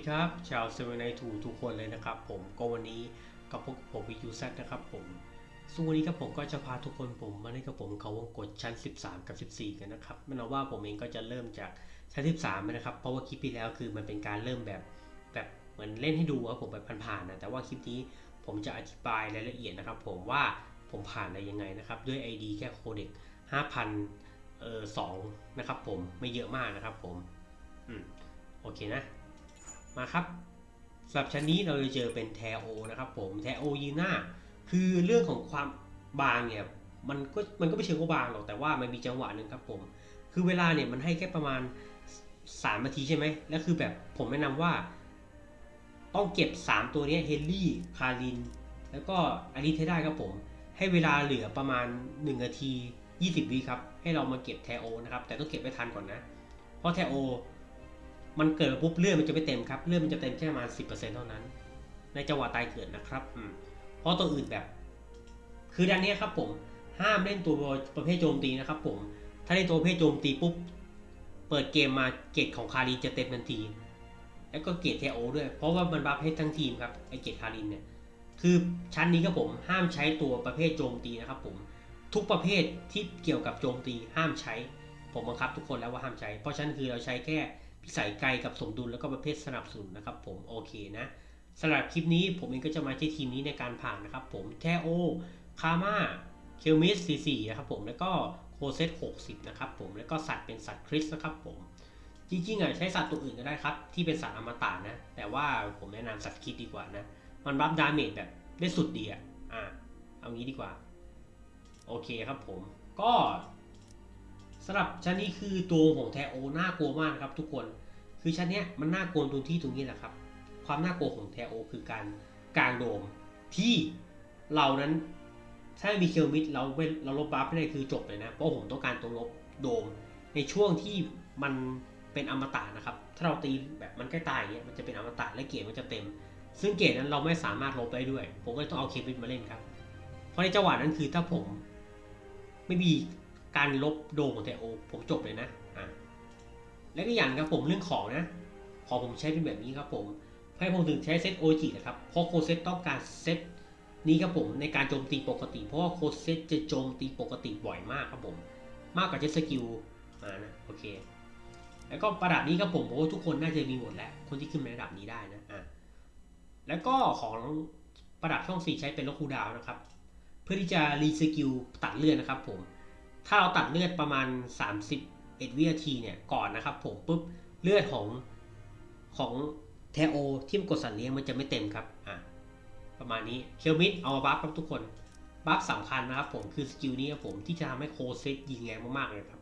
ดีครับ ชาวเซเว่นไนทูทุกคนเลยนะครับ ผมก็วันนี้กับพวกผมวิยูแซนะครับผมซึ่งวันนี้ครับผมก็จะพาทุกคนผมมาเล่นกับผมเขาวงกดชั้น 13 กับ 14 กันนะครับไม่นว่าผมเองก็จะเริ่มจากชั้น 13นะครับ เพราะว่าคลิปที่แล้วคือมันเป็นการเริ่มแบบแบบเหมือนเล่นให้ดูว่าผมแบบผ่านๆนะแต่ว่าคลิปนี้ผมจะอธิบายรายละเอียดนะครับ ผมว่าผมผ่านอะไรยังไงนะครับ ด้วย ID แค่โคเด็ก5,000เอ่อ2นะครับผมไม่เยอะมากนะครับผมอืมโอเคนะ มาครับสำหรับชั้นนี้เราจะเจอเป็นแทโอนะครับผมแทโอยีน่าคือเรื่องของความบางเนี่ยมันก็มันก็ไม่เชิงว่าบางหรอกแต่ว่ามันมีจังหวะหนึ่งครับผม คือเวลาเนี่ยมันให้แค่ประมาณ3นาทีใช่ไหมแล้วคือแบบผมแนะนำว่าต้องเก็บ 3 ตัวนี้เฮนรี่คาริน แล้วก็อาริเทได้ครับผม ให้เวลาเหลือประมาณ 1 นาที 20วิครับ ให้เรามาเก็บแทโอนะครับ แต่ต้องเก็บไว้ทันก่อนนะ เพราะแทโอ มันเกิดปุ๊บเลือดมันจะไม่เต็มครับเลือดมันจะเต็มแค่ประมาณ10%เท่านั้น ในจังหวะตายเกิดนะครับเพราะตัวอื่นแบบ คือดันนี้ครับผมห้ามเล่นตัวประเภทโจมตีนะครับ ผม ถ้าเล่นตัวประเภทโจมตีปุ๊บเปิดเกมมาเกรดของคารินจะเต็มทันที แล้วก็เกรดเทโอด้วย เพราะว่ามันบัฟให้ทั้งทีมครับไอเกรดคารินเนี่ยคือชั้นนี้ครับผมห้ามใช้ตัวประเภทโจมตีนะครับ ผมทุกประเภทที่เกี่ยวกับโจมตีห้ามใช้ ผมบังคับทุกคนแล้วว่าห้ามใช้ เพราะฉะนั้นคือเราใช้แค่ พิสัยไกลกับสมดุลแล้วก็ประเภทสนับสนุนนะครับผมโอเคนะสำหรับคลิปนี้ผมเองก็จะมาใช้ทีมนี้ในการผ่านนะครับผมแทโอคาม่าเคลมิส44นะครับผมแล้วก็โคเซต60นะครับผมแล้วก็สัตว์เป็นสัตว์คริสนะครับผมจริงๆอะใช้สัตว์ตัวอื่นก็ได้ครับ ที่เป็นสัตว์อมตะนะ แต่ว่าผมแนะนำสัตว์คิดดีกว่านะ มันรับดาเมจแบบได้สุดดีอะอะเอางี้ดีกว่า โอเคครับผมก็สำหรับชั้นนี้คือตัวของแทโอน่ากลัวมากนะครับทุกคน คือชั้นเนี้ยมันน่ากลัวตรงที่ตรงนี้แหละครับ ความน่ากลัวของแทโอคือการกลางโดมที่เรานั้นถ้าไม่มีเคียวมิดเราเว้นเราลบบัฟไม่ได้คือจบเลยนะ เพราะผมต้องการตัวลบโดม ในช่วงที่มันเป็นอมตะนะครับ ถ้าเราตีแบบมันใกล้ตายอย่างเงี้ยมันจะเป็นอมตะและเกียรมันจะเต็ม ซึ่งเกรดนั้นเราไม่สามารถลบได้ด้วย ผมก็ต้องเอาเควินมาเล่นครับ เพราะในจังหวะนั้นคือถ้าผม ไม่มีการลบโดมของเทโอผมจบเลยนะ และก็อย่างครับผมเรื่องของนะ พอผมใช้เป็นแบบนี้ครับผมให้ผมถึงใช้เซตโอจินะครับ เพราะโคเซตต้องการเซตนี้ครับผมในการโจมตีปกติ เพราะว่าโคเซตจะโจมตีปกติบ่อยมากครับผม มากกว่าเจตสกิลมานะโอเค แล้วก็ประดับนี้ครับผมผมว่าทุกคนน่าจะมีหมดแล้ว คนที่ขึ้นในระดับนี้ได้นะอะแล้วก็ของประดับช่องสี่ใช้เป็นลกคูดาวนะครับ เพื่อที่จะรีสกิลตัดเลือดนะครับผม ถ้าเราตัดเลือดประมาณ 31วินาทีเนี่ยก่อนนะครับผมปุ๊บเลือดของของเทโอที่มันกดสัตว์เลี้ยงมันจะไม่เต็มครับอะประมาณนี้เคลมิดเอามาบัฟครับทุกคนบัฟสำคัญนะครับผมคือสกิลนี้ครับผมที่จะทำให้โคเซตยิงแรงมากๆเลยครับ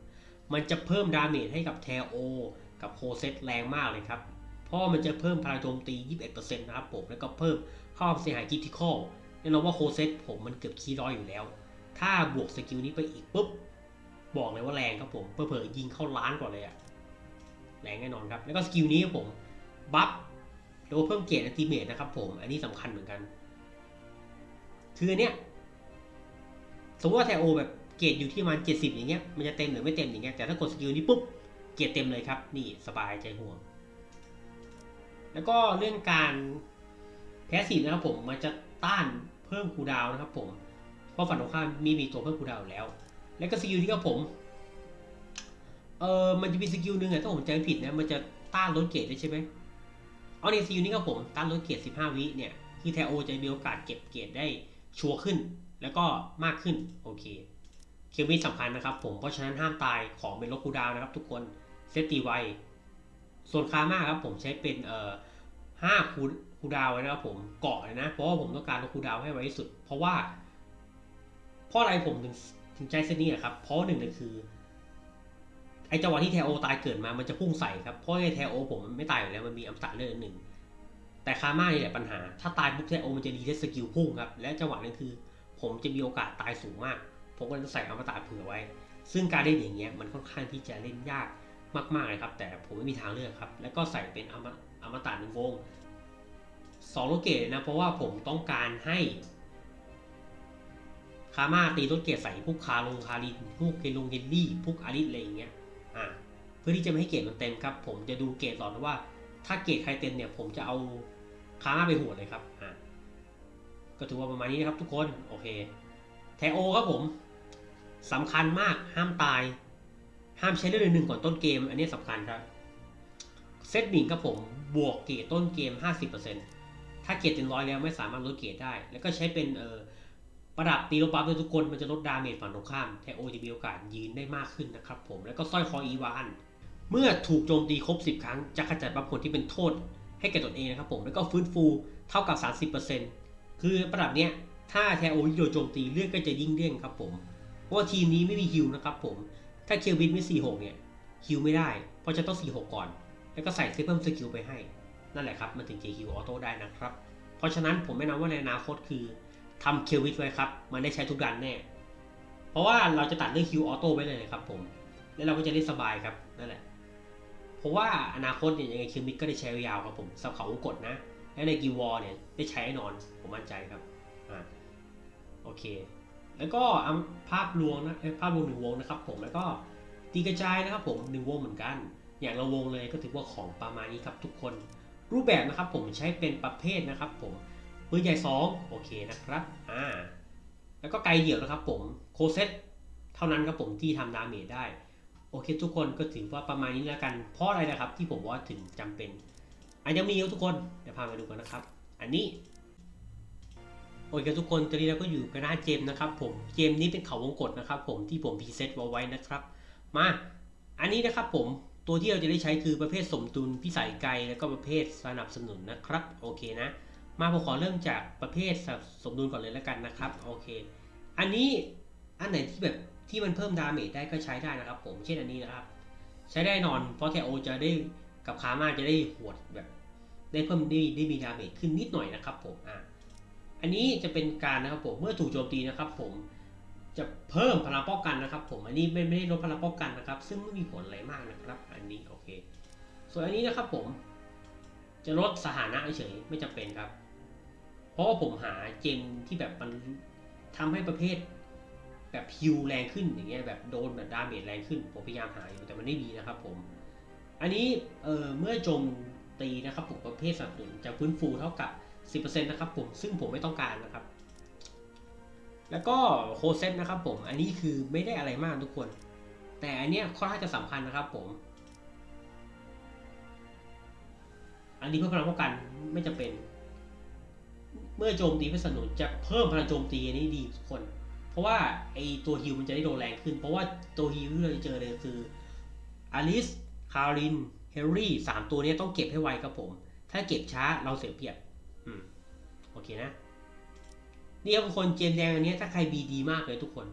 มันจะเพิ่มดาเมจให้กับเทโอกับโคเซตแรงมากเลยครับเพราะมันจะเพิ่มพลังโจมตี 21%นะครับผมแล้วก็เพิ่มความเสียหายคิติคอลแน่นอนว่าโคเซตผมมันเกือบคีร้อยอยู่แล้ว ถ้าบวกสกิลนี้ไปอีกปุ๊บ บอกเลยว่าแรงครับผมเผลอๆยิงเข้าล้านกว่าเลยอะแรงแน่นอนครับ แล้วก็สกิลนี้ครับผมบัฟหรือว่าเพิ่มเกรดอัติเมตนะครับผม อันนี้สำคัญเหมือนกัน คืออันเนี้ยสมมติว่าแทโอแบบเกรดอยู่ที่ประมาณ70อย่างเงี้ย มันจะเต็มหรือไม่เต็มอย่างเงี้ย แต่ถ้ากดสกิลนี้ปุ๊บ เกรดเต็มเลยครับ นี่สบายใจห่วง แล้วก็เรื่องการแพสซีฟนะครับผม มันจะต้านเพิ่มคูดาวนะครับผม เพราะฝั่งตรงข้ามมีมีตัวเพิ่มคูดาวแล้ว แล้วก็สกิลที่ครับผม เออมันจะมีสกิลหนึ่งอะถ้าผมจำไม่ผิดนะ มันจะต้านลดเกรดด้ใช่ไหมเอาเนี่ยสกิลนี้ครับผมต้านลดเกรด15 วิเนี่ย คือแทโอจะมีโอกาสเก็บเกรดได้ชัวร์ขึ้น แล้วก็มากขึ้น โอเค เคลวินสำคัญนะครับผม เพราะฉะนั้นห้ามตายของเป็นลดคูดาวนะครับ ทุกคน เซตตีไว ส่วนคาม่าครับผมใช้เป็นเอ่อห้าคูคูดาวน์ไว้นะครับผมเกาะเลยนะ เพราะว่าผมต้องการลดคูดาวให้ไวที่สุด เพราะว่าเพราะอะไรผมถึง ถึงใช้เซนี้อะครับ เพราะหนึ่งเลยคือ ไอจังหวะที่แทโอตายเกิดมา มันจะพุ่งใส่ครับ เพราะไอแทโอผมมันไม่ตายอยู่แล้ว มันมีอัมตะเลือดหนึ่ง แต่คาม่านี่แหละปัญหา ถ้าตายปุ๊บแทโอมันจะดีเทสสกิลพุ่งครับ และจังหวะนั้นคือ ผมจะมีโอกาสตายสูงมาก ผมก็จะใส่อัมตะเผื่อไว้ ซึ่งการเล่นอย่างเงี้ย มันค่อนข้างที่จะเล่นยากมากๆเลยครับ แต่ผมไม่มีทางเลือกครับ แล้วก็ใส่เป็นอมอมตะหนึ่งวงสองโลเกตนะ เพราะว่าผมต้องการให้ คาม่าตีรถเกตใส่พวกคาลงคารินพวกเกลงเฮนรี่พวกอาริสอะไรอย่างเงี้ยอ่าเพื่อที่จะไม่ให้เกตมันเต็มครับ ผมจะดูเกตก่อนว่า ถ้าเกรดใครเต็มเนี่ย ผมจะเอาคาม่าไปหัวเลยครับอะก็ถือว่าประมาณนี้นะครับทุกคนโอเคแทโอครับผมสำคัญมากห้ามตาย ห้ามใช้เลือดหนึ่งก่อนต้นเกม อันนี้สำคัญครับเซตหมิงครับผมบวกเกรดต้นเกม 50%ถ้าเกรดเต็มร้อยแล้วไม่สามารถลดเกรดได้ แล้วก็ใช้เป็นเอ่อ ประดับตีโลบัฟด้วยทุกคนมันจะลดดาเมจฝั่งตรงข้ามแทโอจะมีโอกาสยืนได้มากขึ้นนะครับผมแล้วก็สร้อยคออีวานเมื่อถูกโจมตีครบ 10 ครั้ง จะขจัดบัฟผลที่เป็นโทษให้แก่ตนเองนะครับผมแล้วก็ฟื้นฟูเท่ากับ 30%คือประดับเนี้ยถ้าแทโอยิ่งโดนโจมตีเลือดก็จะยิ่งเด้งครับผมเพราะว่าทีมนี้ไม่มีฮิลนะครับผมถ้าเคียวบินไม่ 46 เนี่ยฮิลไม่ได้ เพราะจะต้อง 46 ก่อน แล้วก็ใส่เซฟเพิ่มสกิลไปให้ นั่นแหละครับ มันถึงจะฮิลออโต้ได้นะครับ เพราะฉะนั้นผมแนะนำว่าในอนาคตคือ ทำคียววิทไว้ครับ มันได้ใช้ทุกดันแน่ เพราะว่าเราจะตัดเรื่องฮิลออโต้ไว้เลยครับผม แล้วเราก็จะได้สบายครับ นั่นแหละ เพราะว่าอนาคตเนี่ยยังไงคิวมิดก็ได้ใช้ยาวครับผมสับเขาวกดนะ และในกิววอเนี่ยได้ใช้แน่นอน ผมมั่นใจครับ อ่า โอเค แล้วก็ภาพรวงนะภาพรวงหนึ่งวงนะครับผม แล้วก็ตีกระจายนะครับผมหนึ่งวงเหมือนกัน อย่างละวงเลยก็ถือว่าของประมาณนี้ครับทุกคน รูปแบบนะครับผมใช้เป็นประเภทนะครับผม ปืนใหญ่ 2 โอเคนะครับ อ่า แล้วก็ไกลเดี่ยวนะครับผมโคเซตเท่านั้นครับผมที่ทำดาเมจได้ โอเคทุกคนก็ถือว่าประมาณนี้แล้วกัน เพราะอะไรนะครับที่ผมว่าถึงจำเป็น อันยังมีครับทุกคน เดี๋ยวพามาดูกันนะครับ อันนี้ โอเคทุกคนตอนนี้เราก็อยู่กันหน้าเจมนะครับผม เจมนี้เป็นเขาวงกดนะครับผมที่ผมพรีเซตไว้นะครับ มา อันนี้นะครับผมตัวที่เราจะได้ใช้คือประเภทสมดุลพิสัยไกล แล้วก็ประเภทสนับสนุนนะครับ โอเคนะ มาผมขอเริ่มจากประเภทสมดุลก่อนเลยแล้วกันนะครับโอเค อันนี้อันไหนที่แบบที่มันเพิ่มดาเมจได้ก็ใช้ได้นะครับ ผมเช่นอันนี้นะครับ ใช้ได้นอนเพราะแทโอจะได้กับคามาจะได้หวดแบบ ได้เพิ่มได้ได้มีดาเมจขึ้นนิดหน่อยนะครับ ผมอะอันนี้จะเป็นการนะครับผมเมื่อถูกโจมตีนะครับ ผมจะเพิ่มพลังป้องกันนะครับ ผมอันนี้ไม่ไม่ได้ลดพลังป้องกันนะครับ ซึ่งไม่มีผลอะไรมากนะครับ อันนี้โอเค ส่วนอันนี้นะครับผม จะลดสถานะเฉยๆไม่จำเป็นครับ ราะว่าผมหาเจมที่แบบมันทำให้ประเภท แบบฮิวแรงขึ้นอย่างเงี้ยแบบโดนแบบดาเมจแรงขึ้น ผมพยายามหาอยู่แต่มันไม่มีนะครับผม อันนี้เออเมื่อจมตีนะครับผมประเภทสับสนุนจะฟื้นฟูเท่ากับ 10%นะครับผมซึ่งผมไม่ต้องการนะครับ แล้วก็โคเซตนะครับผมอันนี้คือไม่ได้อะไรมากทุกคน แต่อันเนี้ยค่อนข้างจะสำคัญนะครับผมอันนี้เพื่อพลังป้องกันไม่จำเป็น เมื่อโจมตีเพื่อสนุนจะเพิ่มพลังโจมตีอันนี้ดีทุกคน เพราะว่าไอตัวฮิวมันจะได้โดนแรงขึ้น เพราะว่าตัวฮิวที่เราจะเจอเลยคืออลิสคารินเฮนรี่สามตัวนี้ต้องเก็บให้ไวครับผม ถ้าเก็บช้าเราเสียเปรียบอืมโอเคนะ นี่ครับทุกคนเจมแดงอันนี้ถ้าใครบีดีมากเลยทุกคน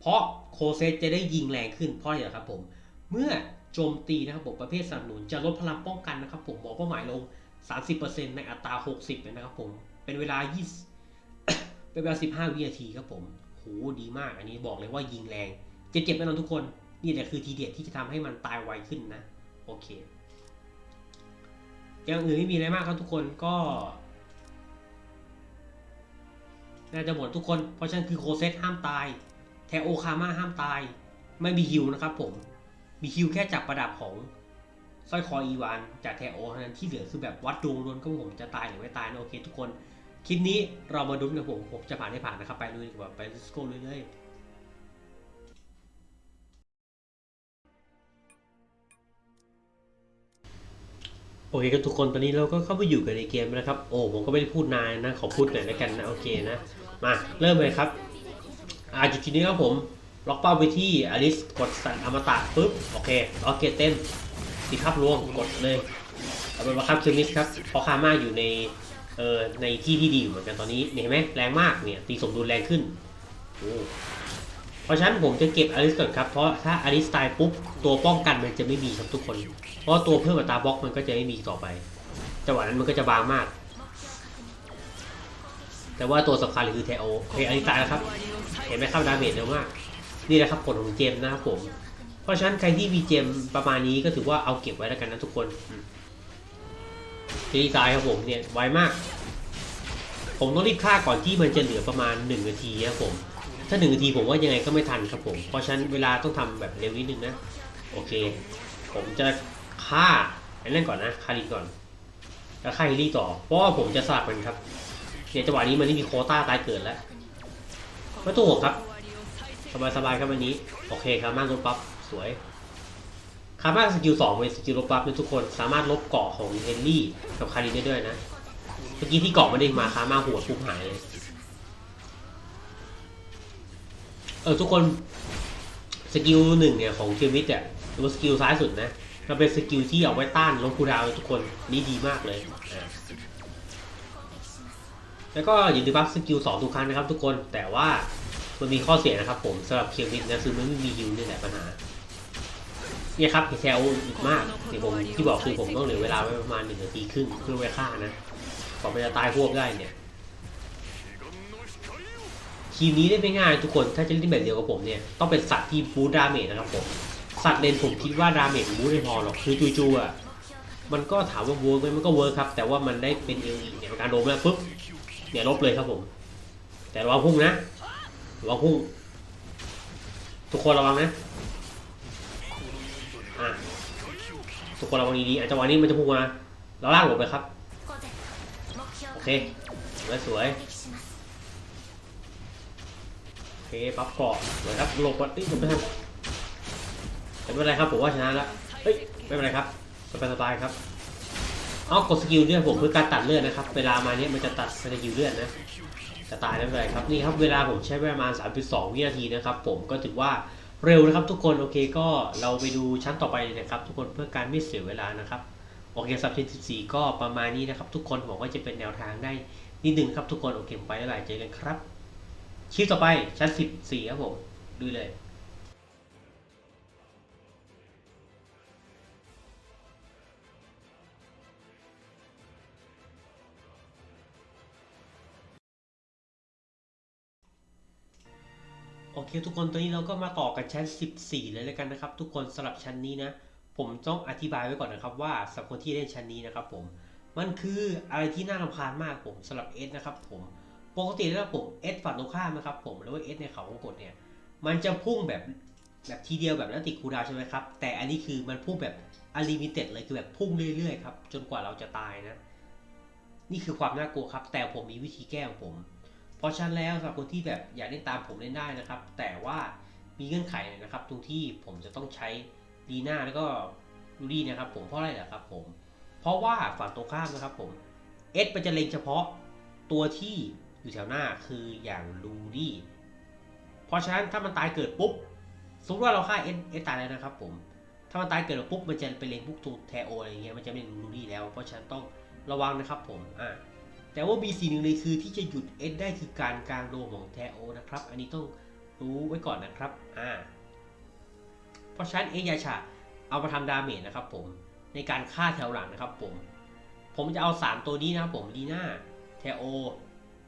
เพราะโคเซตจะได้ยิงแรงขึ้นเพราะอะไรเหรอครับผม เมื่อโจมตีนะครับผมประเภทสนับสนุนจะลดพลังป้องกันนะครับผมบอกเป้าหมายลง 30%ในอัตรา 60เลยนะครับผม เป็นเวลา 20 เป็นเวลา 15 วินาทีครับผมโหดีมาก อันนี้บอกเลยว่ายิงแรง เจ็บๆแน่นอนทุกคน นี่แหละคือทีเด็ดที่จะทำให้มันตายไวขึ้นนะ โอเค อย่างอื่นไม่มีอะไรมากครับทุกคนก็ น่าจะหมดทุกคน เพราะฉะนั้นคือโคเซตห้ามตาย แทโอคาม่าห้ามตาย ไม่มีฮิวนะครับผม มีฮิวแค่จับประดับของ สร้อยคออีวานจากแทโอเท่านั้นที่เหลือคือแบบวัดดวงล้วนก็ผมจะตายหรือไม่ตายนะโอเค ทุกคนคลิปนี้เรามาดูกันผมผมจะผ่านให้ผ่านนะครับ ไปเลยดีกว่าไป let's go เลยเลยโอเคครับทุกคนตอนนี้เราก็เข้าไปอยู่กันในเกมแล้วนะครับ โอ้ผมก็ไม่ได้พูดนานนะขอพูดหน่อยแล้วกันนะโอเคนะมาเริ่มเลยครับอ่าจุดทีนี้ครับผม ล็อกเป้าไปที่อลิสกดสั่นอมตะปุ๊บโอเคล็อกเกตเต็ม ตีคับลวงกดเลยเอาเป็นว่าคับคิวมิสครับเพราะคาม่าอยู่ในเอ่อในที่ที่ดีอยู่เหมือนกันตอนนี้เห็นไหมแรงมากเนี่ยตีสมดุลแรงขึ้นโอ้เพราะฉะนั้นผมจะเก็บอลิสก่อนครับเพราะถ้าอลิสตายปุ๊บตัวป้องกันมันจะไม่มีครับทุกคน เพราะตัวเพิ่มอัตราบล็อกมันก็จะไม่มีต่อไปจังหวะนั้นมันก็จะบางมาก แต่ว่าตัวสำคัญคือเทโอเคอลิสตายแล้วครับ เห็นไหมครับดาเมจเร็วมาก นี่แหละครับผลของเจมนะครับผม เพราะฉะนั้นใครที่มีเจมประมาณนี้ก็ถือว่าเอาเก็บไว้แล้วกันนะทุกคนอืมทีนี้ตายครับผมเนี่ยไวมาก ผมต้องรีบฆ่าก่อนที่มันจะเหลือประมาณ 1 นาทีครับผม ถ้า 1 นาทีผมว่ายังไงก็ไม่ทันครับผม เพราะฉะนั้นเวลาต้องทำแบบเร็วนิดนึงนะ โอเค ผมจะฆ่าไปเล่นก่อนนะคารินก่อน แล้วคาริลี่ต่อ เพราะว่าผมจะสลับกันครับเนี่ยจังหวะนี้มันไม่มีโคต้าตายเกิดแล้วไม่ต้องห่วงครับสบายสบายๆครับวันนี้ โอเคครับมากลบปั๊บ สวยคาร์มาสกิลสองเป็นสกิลลบปั๊บนะทุกคนสามารถลบเกาะของเฮนรี่กับคารินได้ด้วยนะเมื่อกี้ที่เกาะไม่ได้มาคาร์มาหัวปุ๊บหายเลยเออทุกคนสกิลหนึ่งเนี่ยของเคียวิทเนี่ยหรือว่าสกิลซ้ายสุดนะมันเป็นสกิลที่เอาไว้ต้านลงคูดาวน์ทุกคนนี่ดีมากเลยแล้วก็อย่าลืมบัฟสกิลสองทุกครั้งนะครับทุกคนแต่ว่ามันมีข้อเสียนะครับผมสำหรับเคียวิทนะคือมันไม่มีฮิวนี่แหละปัญหา เนี่ยครับเซลอีกมากที่ผมที่บอกคือผมต้องเหลือเวลาไว้ประมาณหนึ่งนาทีครึ่งเพื่อไว้ฆ่านะก่อนมันจะตายพวกได้เนี่ยทีมนี้ได้ไม่ง่ายทุกคนถ้าจะเล่นแบบเดียวกับผมเนี่ยต้องเป็นสัตว์ที่บูดาเมจนะครับผมสัตว์เลนผมคิดว่าดาเมจบูไม่พอหรอกคือจู่ๆอะมันก็ถามว่าเวิร์กไหมมันก็เวิร์กครับ แต่ว่ามันได้เป็นเอลีเนี่ยการโดมแล้วปุ๊บเนี่ยลบเลยครับผม แต่ระวังพุ่งนะระวังพุ่งทุกคนระวังนะ อะทุกคนระวังดีๆอะจังหวะนี้มันจะพุ่งมาเราล่างหลบไปครับ โอเคสวยสวยโอเคปั๊บเกาะสวยครับหลบก่อนนี่ไม่ทันแต่ไม่เป็นไรครับผมว่าชนะแล้วเฮ้ยไม่เป็นไรครับสบายสบายครับเอากดสกิลเลือดผมเพื่อการตัดเลือดนะครับ เวลามาเนี้ยมันจะตัดสกิลเลือดนะจะตายไม่เป็นไรครับนี่ครับเวลาผมใช้ประมาณ 3.2 วินาทีนะครับ ผมก็ถือว่า เร็วนะครับทุกคนโอเคก็เราไปดูชั้นต่อไปนะครับ ทุกคนเพื่อการไม่เสียเวลานะครับโอเคสับชั้น14ก็ประมาณนี้นะครับ ทุกคนหวังว่าจะเป็นแนวทางได้นิดนึงครับทุกคนโอเคผมไปแล้วหลายเจอกันครับคลิปต่อไปชั้นสิบสี่ครับผมดูเลย โอเคทุกคนตอนนี้เราก็มาต่อกันชั้น 14 เลยแล้วกันนะครับ ทุกคนสำหรับชั้นนี้นะ ผมต้องอธิบายไว้ก่อนนะครับว่าสำหรับคนที่เล่นชั้นนี้นะครับผมมันคืออะไรที่น่ารำคาญมากผมสำหรับเอสนะครับผมปกติแล้วผมเอสฝั่งตรงข้ามนะครับผมหรือว่าเอสในเขาวงกดเนี่ยมันจะพุ่งแบบแบบทีเดียวแบบนั้นติดคูดาวใช่ไหมครับแต่อันนี้คือมันพุ่งแบบอลิมิเต็ดเลยคือแบบพุ่งเรื่อยๆครับจนกว่าเราจะตายนะ นี่คือความน่ากลัวครับ แต่ผมมีวิธีแก้ของผม เพราะฉะนั้นแล้วสำหรับคนที่แบบอยากเล่นตามผมเล่นได้นะครับ แต่ว่ามีเงื่อนไขหน่อยนะครับ ตรงที่ผมจะต้องใช้ดีน่าแล้วก็ลูดี้นะครับ ผมเพราะอะไรล่ะครับผม เพราะว่าฝั่งตรงข้ามนะครับผมเอสมันจะเล็งเฉพาะตัวที่อยู่แถวหน้าคืออย่างลูดี้เพราะฉะนั้นถ้ามันตายเกิดปุ๊บสมมติว่าเราฆ่าเอสเอสตายแล้วนะครับผมถ้ามันตายเกิดปุ๊บมันจะไปเล็งพวกตัวแทโออะไรอย่างเงี้ยมันจะไม่เล็งลูดี้แล้ว เพราะฉะนั้นต้องระวังนะครับผมอ่า แต่ว่ามีสิ่งหนึ่งเลยคือที่จะหยุดเอสได้คือการกลางโดมของแทโอนะครับ อันนี้ต้องรู้ไว้ก่อนนะครับอ่าเพราะฉะนั้นเอยาชาเอามาทำดาเมจนะครับผมในการฆ่าแถวหลังนะครับผม ผมจะเอา 3 ตัวนี้นะครับผมลีน่าเทโอ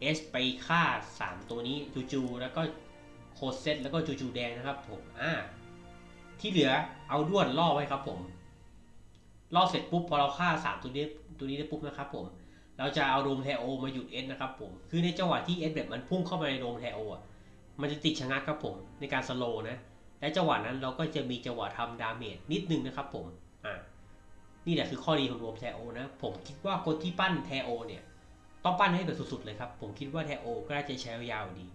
เอสไปฆ่า 3 ตัวนี้จูจู แล้วก็โคเซตแล้วก็จูจูแดงนะครับผมอ่าที่เหลือเอาด้วนล่อไว้ครับผมล่อเสร็จปุ๊บพอเราฆ่า 3 ตัวนี้ตัวนี้ได้ปุ๊บนะครับผม เราจะเอาโดมแทโอมาหยุดเอสนะครับผม คือในจังหวะที่เอสแบบมันพุ่งเข้ามาในโดมแทโออะ มันจะติดชะงักครับผมในการสโลนะ และจังหวะนั้นเราก็จะมีจังหวะทำดาเมจนิดนึงนะครับผม อ่า นี่แหละคือข้อดีของโดมแทโอนะ ผมคิดว่าคนที่ปั้นแทโอเนี่ย ต้องปั้นให้แบบสุดๆเลยครับ ผมคิดว่าแทโอก็น่าจะใช้ยาวๆดี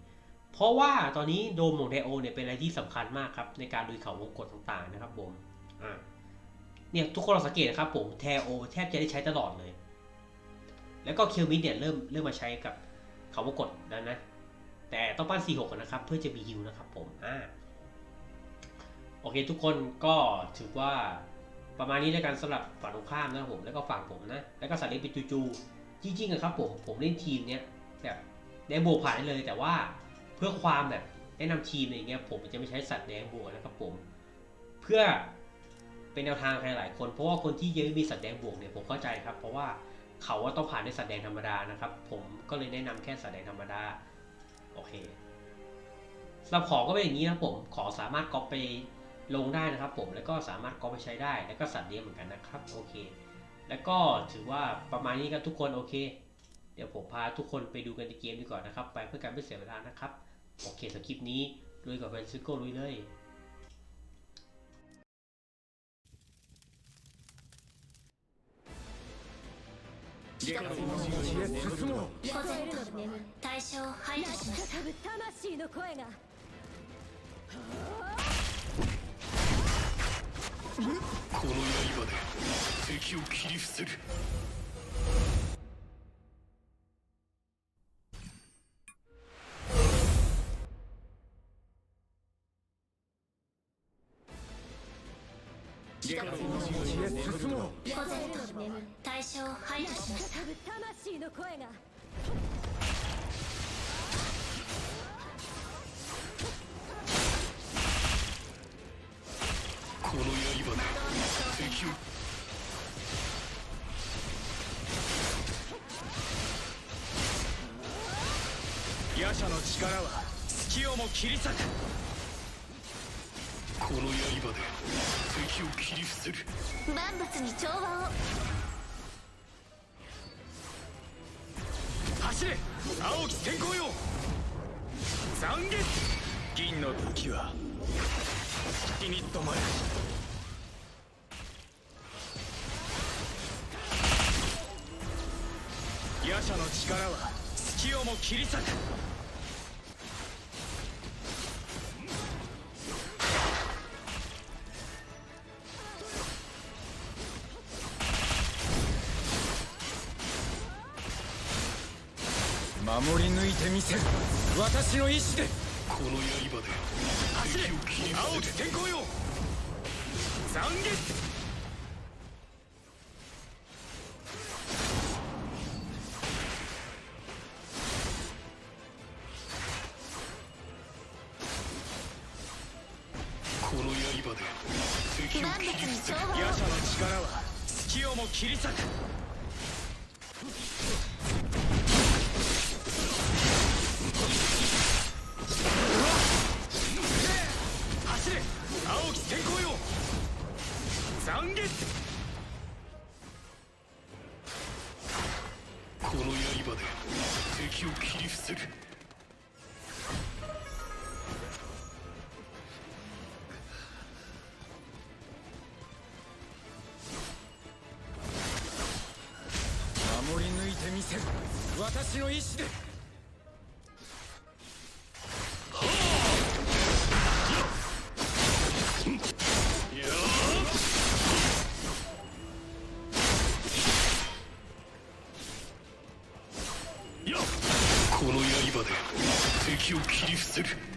เพราะว่าตอนนี้โดมของแทโอเนี่ยเป็นอะไรที่สำคัญมากครับในการลุยเขาวงกฏต่างๆนะครับผม อ่า เนี่ยทุกคนเราสังเกตนะครับผม แทโอแทบจะได้ใช้ตลอดเลย แล้วก็เคียวมิดเนี่ยเริ่มเริ่มมาใช้กับเขาวงกฏแล้วนะ แต่ต้องปั้น 4 6 นะครับ เพื่อจะมีฮิวนะครับผมอ่าโอเคทุกคนก็ถือว่าประมาณนี้แล้วกันสำหรับฝั่งตรงข้ามนะผมแล้วก็ฝั่งผมนะ แล้วก็สัตว์เลี้ยงเป็นจูจูจริงๆอะครับผมผมเล่นทีมเนี้ยแบบแดงบวกผ่านได้เลยแต่ว่าเพื่อความแบบแนะนำทีมอะไรเงี้ยผมจะไม่ใช้สัตว์แดงบวกนะครับผม เพื่อเป็นแนวทางใครหลายคน เพราะว่าคนที่ยังไม่มีสัตว์แดงบวกเนี่ยผมเข้าใจครับ เพราะว่า เขาว่าต้องผ่านด้วยสัตว์แดงธรรมดานะครับ ผมก็เลยแนะนำแค่สัตว์แดงธรรมดา โอเคสำหรับของก็เป็นอย่างนี้นะผมขอสามารถก๊อปไปลงได้นะครับ ผมแล้วก็สามารถก๊อปไปใช้ได้ แล้วก็สัตว์เลี้ยงเหมือนกันนะครับโอเค แล้วก็ถือว่าประมาณนี้ครับทุกคนโอเค เดี๋ยวผมพาทุกคนไปดูกันในเกมดีกว่อนนะครับ ไปเพื่อการไม่เสียเวลานะครับโอเคสำหรับคลิปนี้ลุยกับเฟรนซิโก้ลุยเลย 自宅進もう午前と対象を排除します再ぶ魂の声がこの刃で敵を切り伏せる。自宅進もう午前と対象を排除します再ぶ魂の声がこの刃で敵を夜叉の力は隙をも切り裂くこの刃で敵を切り伏せる。万物に調和を。走れ！青き閃光よ！残月銀の時は月に止まる夜叉の力は隙をも切り裂く守り抜いてみせる。私の意志で。この刃で。走れ。青き伏せる。閃光よ。残月私の意志で。この刃で敵を切り伏せる。